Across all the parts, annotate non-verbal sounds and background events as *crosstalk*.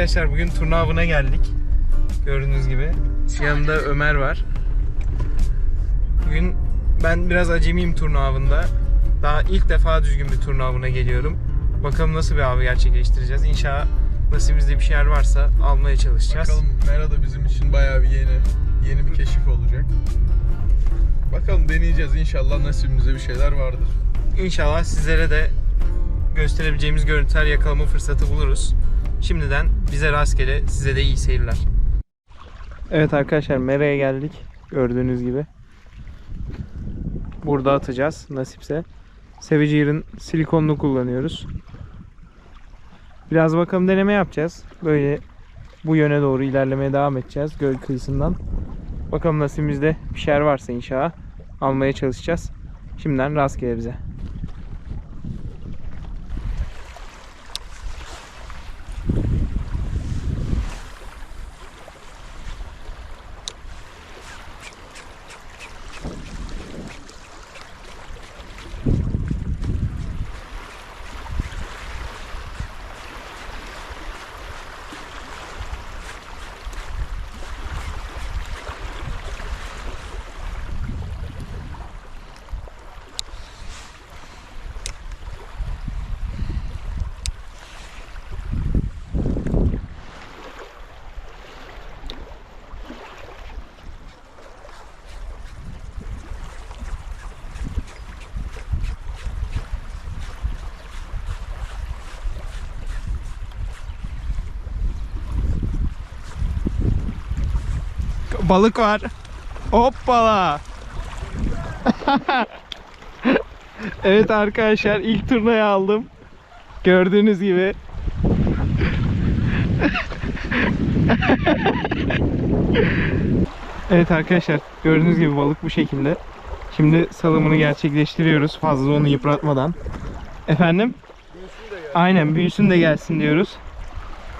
Arkadaşlar bugün turna avına geldik. Gördüğünüz gibi. Yanımda Ömer var. Bugün ben biraz acemiyim turna avında. Daha ilk defa düzgün bir turna avına geliyorum. Bakalım nasıl bir av gerçekleştireceğiz. İnşallah nasibimizde bir şeyler varsa almaya çalışacağız. Bakalım Mera da bizim için bayağı bir yeni yeni bir keşif olacak. Bakalım deneyeceğiz inşallah nasibimize bir şeyler vardır. İnşallah sizlere de gösterebileceğimiz görüntüler yakalama fırsatı buluruz. Şimdiden bize rastgele, size de iyi seyirler. Evet arkadaşlar Mera'ya geldik. Gördüğünüz gibi. Burada atacağız nasipse. Savagear'ın silikonunu kullanıyoruz. Biraz bakalım deneme yapacağız. Böyle bu yöne doğru ilerlemeye devam edeceğiz göl kıyısından. Bakalım nasibimizde bir şeyler varsa inşallah almaya çalışacağız. Şimdiden rastgele bize. Balık var. Hoppala. *laughs* evet arkadaşlar ilk turnayı aldım. Gördüğünüz gibi. *laughs* evet arkadaşlar gördüğünüz gibi balık bu şekilde. Şimdi salımını gerçekleştiriyoruz fazla onu yıpratmadan. Efendim? Aynen büyüsün de gelsin diyoruz.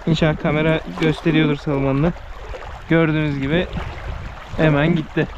İnşallah kamera gösteriyordur salmanını. Gördüğünüz gibi hemen gitti.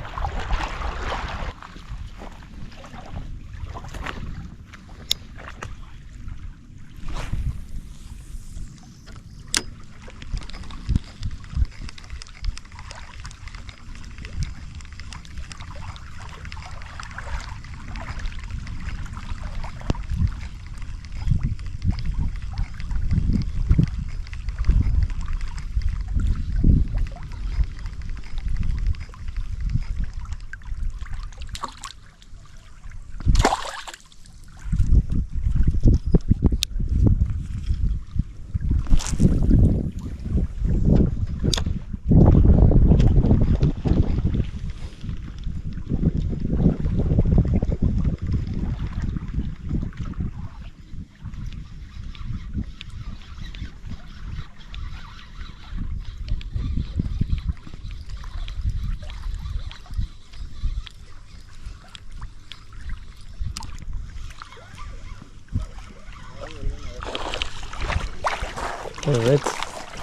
Evet.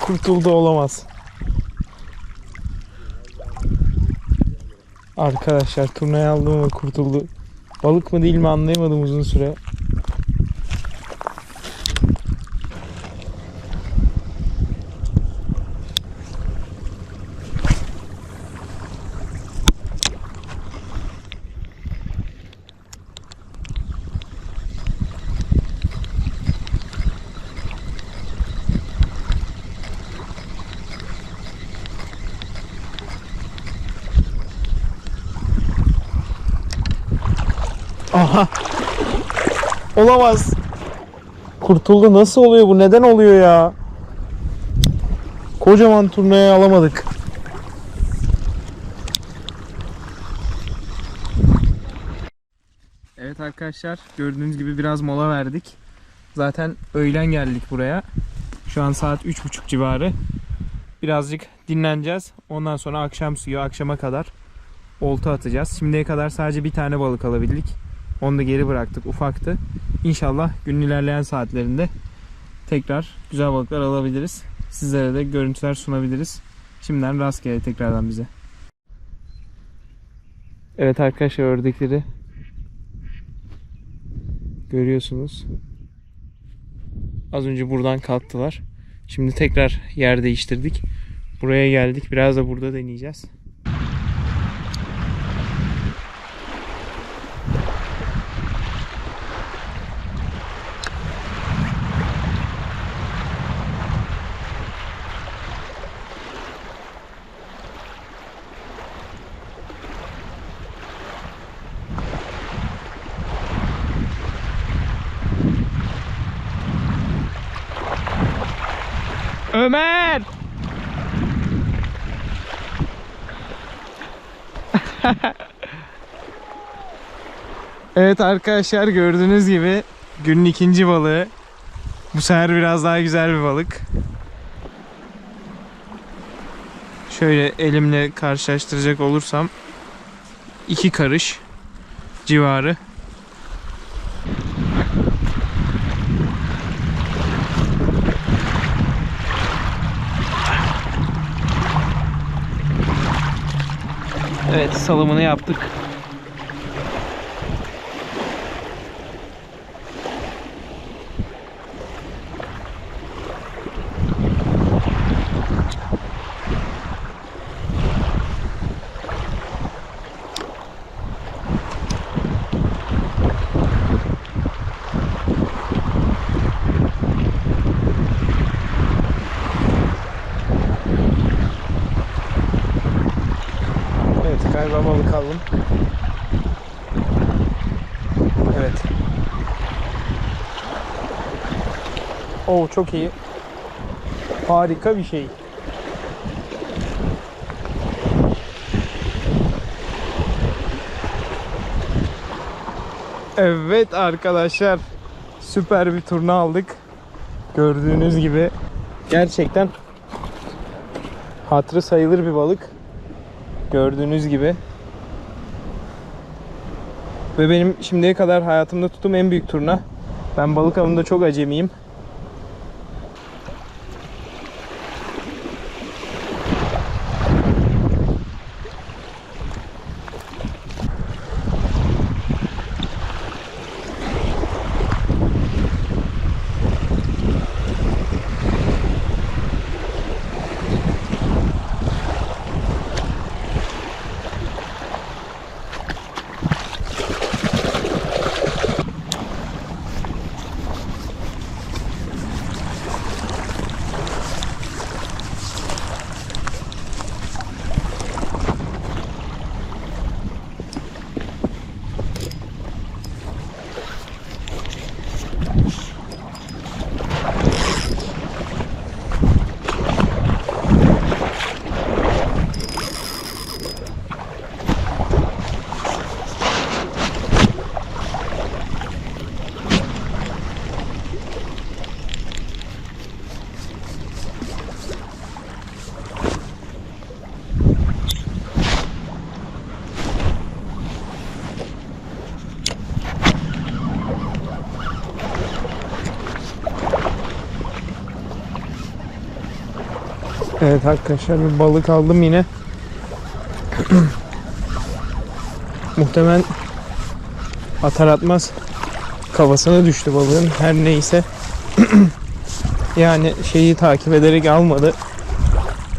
Kurtuldu olamaz. Arkadaşlar turnayı aldım ama kurtuldu. Balık mı değil mi anlayamadım uzun süre. Olamaz. Kurtuldu. Nasıl oluyor bu? Neden oluyor ya? Kocaman turnaya alamadık. Evet arkadaşlar gördüğünüz gibi biraz mola verdik. Zaten öğlen geldik buraya. Şu an saat 3.30 civarı. Birazcık dinleneceğiz. Ondan sonra akşam suyu akşama kadar olta atacağız. Şimdiye kadar sadece bir tane balık alabildik. Onu da geri bıraktık. Ufaktı. İnşallah günün ilerleyen saatlerinde tekrar güzel balıklar alabiliriz. Sizlere de görüntüler sunabiliriz. Şimdiden rastgele tekrardan bize. Evet arkadaşlar ördekleri görüyorsunuz. Az önce buradan kalktılar. Şimdi tekrar yer değiştirdik. Buraya geldik. Biraz da burada deneyeceğiz. Ömer! evet arkadaşlar gördüğünüz gibi günün ikinci balığı. Bu sefer biraz daha güzel bir balık. Şöyle elimle karşılaştıracak olursam iki karış civarı. Evet salımını yaptık. Evet galiba balık aldım. Evet. Oo çok iyi. Harika bir şey. Evet arkadaşlar süper bir turna aldık. Gördüğünüz gibi gerçekten hatırı sayılır bir balık. Gördüğünüz gibi. Ve benim şimdiye kadar hayatımda tuttuğum en büyük turna. Ben balık avında çok acemiyim. Evet arkadaşlar bir balık aldım yine. *clears throat* Muhtemelen atar atmaz kafasına düştü balığın her neyse. *clears throat* yani şeyi takip ederek almadı.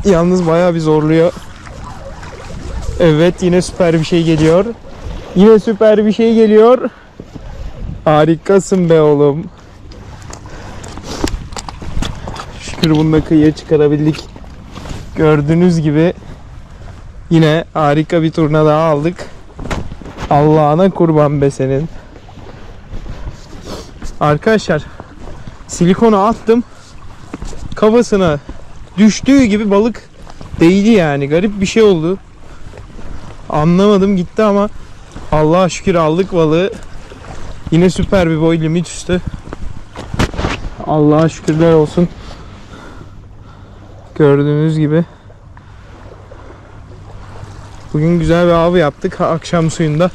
Yalnız bayağı bir zorluyor. Evet yine süper bir şey geliyor. Yine süper bir şey geliyor. Harikasın be oğlum. Şükür bunu da kıyıya çıkarabildik. Gördüğünüz gibi yine harika bir turna daha aldık. Allah'ına kurban be senin. Arkadaşlar silikonu attım. Kafasına düştüğü gibi balık değdi yani. Garip bir şey oldu. Anlamadım gitti ama Allah'a şükür aldık balığı. Yine süper bir boy limit üstü. Allah'a şükürler olsun. Gördüğünüz gibi. Bugün güzel bir av yaptık akşam suyunda.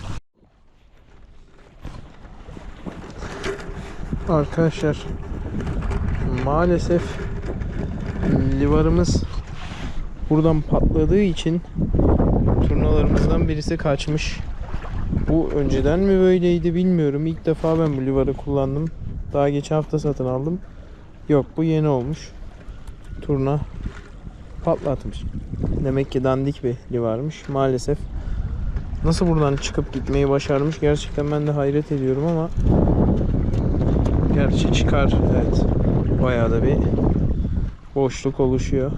Arkadaşlar maalesef livarımız buradan patladığı için turnalarımızdan birisi kaçmış. Bu önceden mi böyleydi bilmiyorum. İlk defa ben bu livarı kullandım. Daha geçen hafta satın aldım. Yok bu yeni olmuş. Turna patlatmış. Demek ki dandik bir livarmış. Maalesef nasıl buradan çıkıp gitmeyi başarmış gerçekten ben de hayret ediyorum ama gerçi çıkar evet bayağı da bir boşluk oluşuyor.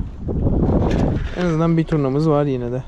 En azından bir turnamız var yine de.